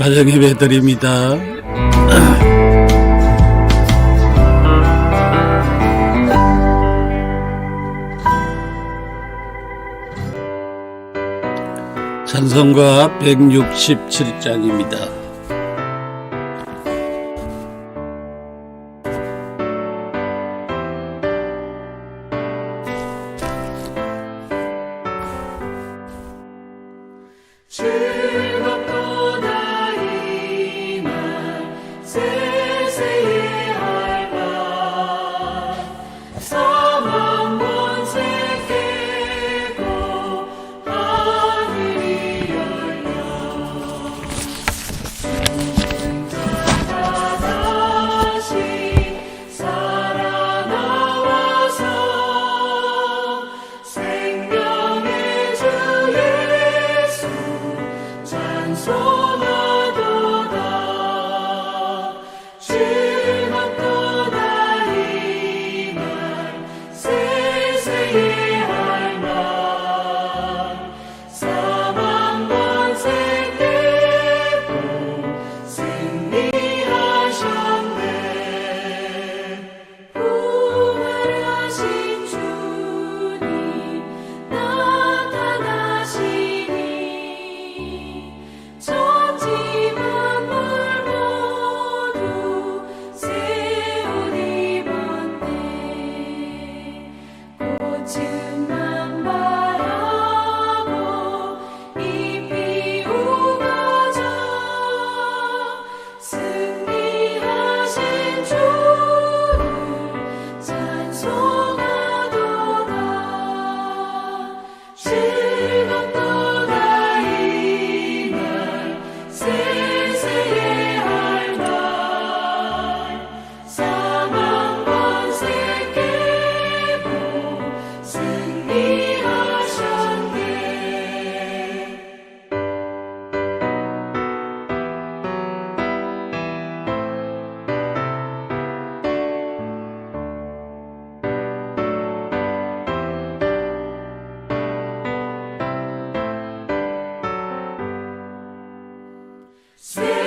가정예배 드립니다. 찬송가 167장입니다. 찬 Sweet.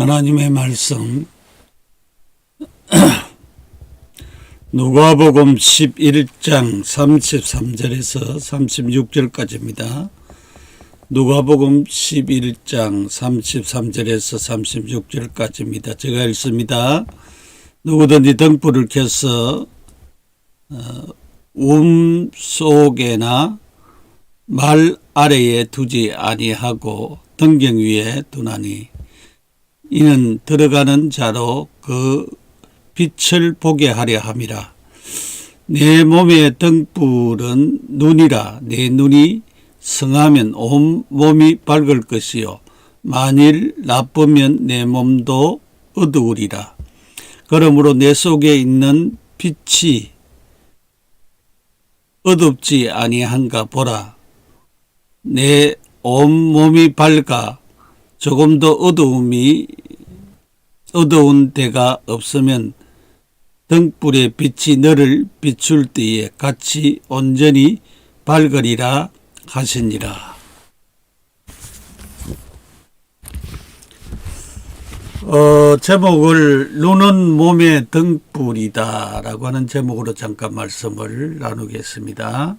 하나님의 말씀 누가복음 11장 33절에서 36절까지입니다. 누가복음 11장 33절에서 36절까지입니다. 제가 읽습니다. 누구든지 등불을 켜서 어, 움 속에나 말 아래에 두지 아니하고 등경 위에 두나니 이는 들어가는 자로 그 빛을 보게 하려 함이라. 내 몸의 등불은 눈이라 내 눈이 성하면 온 몸이 밝을 것이요 만일 나쁘면 내 몸도 어두우리라. 그러므로 내 속에 있는 빛이 어둡지 아니한가 보라. 내 온 몸이 밝아 조금 더 어두움이 어두운 데가 없으면 등불의 빛이 너를 비출 때에 같이 온전히 밝으리라 하시니라. 어, 제목을 눈은 몸의 등불이다 라고 하는 제목으로 잠깐 말씀을 나누겠습니다.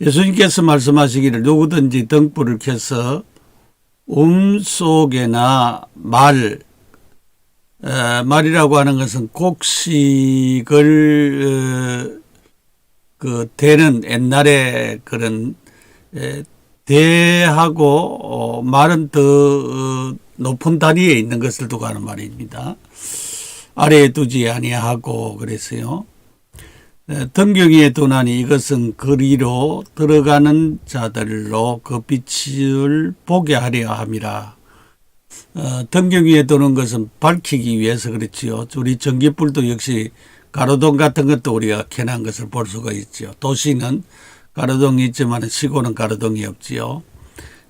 예수님께서 말씀하시기를 누구든지 등불을 켜서 음 속에나 말, 에, 말이라고 하는 것은 곡식을 어, 그 대는 옛날에 그런 에, 대하고 어, 말은 더 어, 높은 다리에 있는 것을 두고 하는 말입니다. 아래에 두지 아니하고 그랬어요. 에, 등경위에 두나니 이것은 거리로 들어가는 자들로 그 빛을 보게 하려 함이라. 어, 등경 위에 두는 것은 밝히기 위해서 그렇지요. 우리 전기불도 역시 가로등 같은 것도 우리가 켜난 것을 볼 수가 있죠. 도시는 가로등이 있지만 시골은 가로등이 없지요.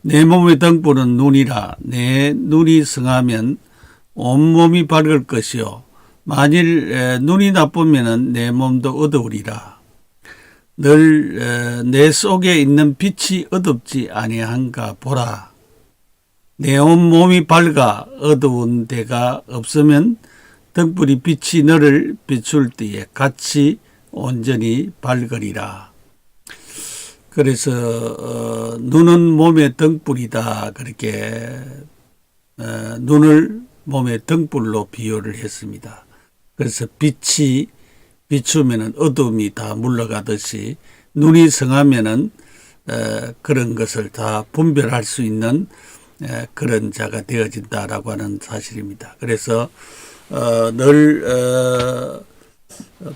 내 몸의 등불은 눈이라 내 눈이 성하면 온몸이 밝을 것이요. 만일 에, 눈이 나쁘면은 내 몸도 어두우리라. 늘 내 속에 있는 빛이 어둡지 아니한가 보라. 내 온 몸이 밝아 어두운 데가 없으면 등불이 빛이 너를 비출 때에 같이 온전히 밝으리라. 그래서 어, 눈은 몸의 등불이다 그렇게 어, 눈을 몸의 등불로 비유를 했습니다. 그래서 빛이 비추면은 어둠이 다 물러가듯이 눈이 성하면은 어, 그런 것을 다 분별할 수 있는 에, 그런 자가 되어진다라고 하는 사실입니다. 그래서 어, 늘 어,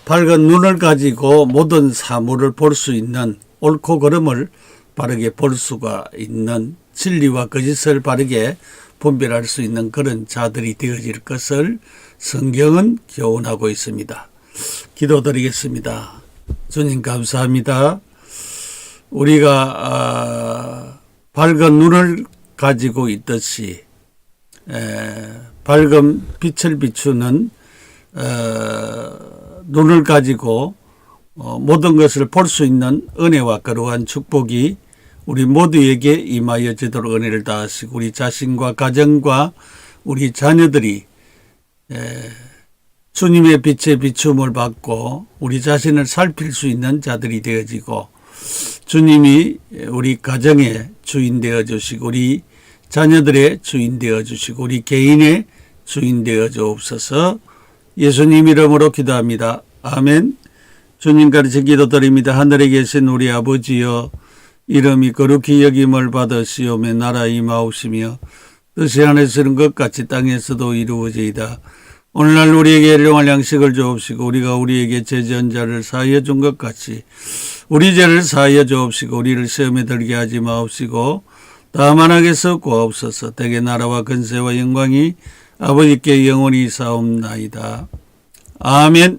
밝은 눈을 가지고 모든 사물을 볼 수 있는 옳고 그름을 바르게 볼 수가 있는 진리와 거짓을 바르게 분별할 수 있는 그런 자들이 되어질 것을 성경은 교훈하고 있습니다. 기도드리겠습니다. 주님 감사합니다. 우리가 아, 밝은 눈을 가지고 있듯이 에, 밝은 빛을 비추는 어, 눈을 가지고 어, 모든 것을 볼 수 있는 은혜와 거룩한 축복이 우리 모두에게 임하여 지도록 은혜를 다하시고 우리 자신과 가정과 우리 자녀들이 에, 주님의 빛의 비춤을 받고 우리 자신을 살필 수 있는 자들이 되어지고 주님이 우리 가정의 주인 되어 주시고 우리 자녀들의 주인 되어 주시고 우리 개인의 주인 되어 주옵소서 예수님 이름으로 기도합니다. 아멘. 주님 가르쳐 기도드립니다. 하늘에 계신 우리 아버지여 이름이 거룩히 여김을 받으시오며 나라 임하옵시며 뜻이 하늘에서는 것 같이 땅에서도 이루어지이다. 오늘날 우리에게 일용할 양식을 주옵시고 우리가 우리에게 죄지은 자를 사하여 준 것 같이 우리 죄를 사하여 주옵시고 우리를 시험에 들게 하지 마옵시고 다만 하게서 구하옵소서 대개 나라와 근세와 영광이 아버지께 영원히 사옵나이다. 아멘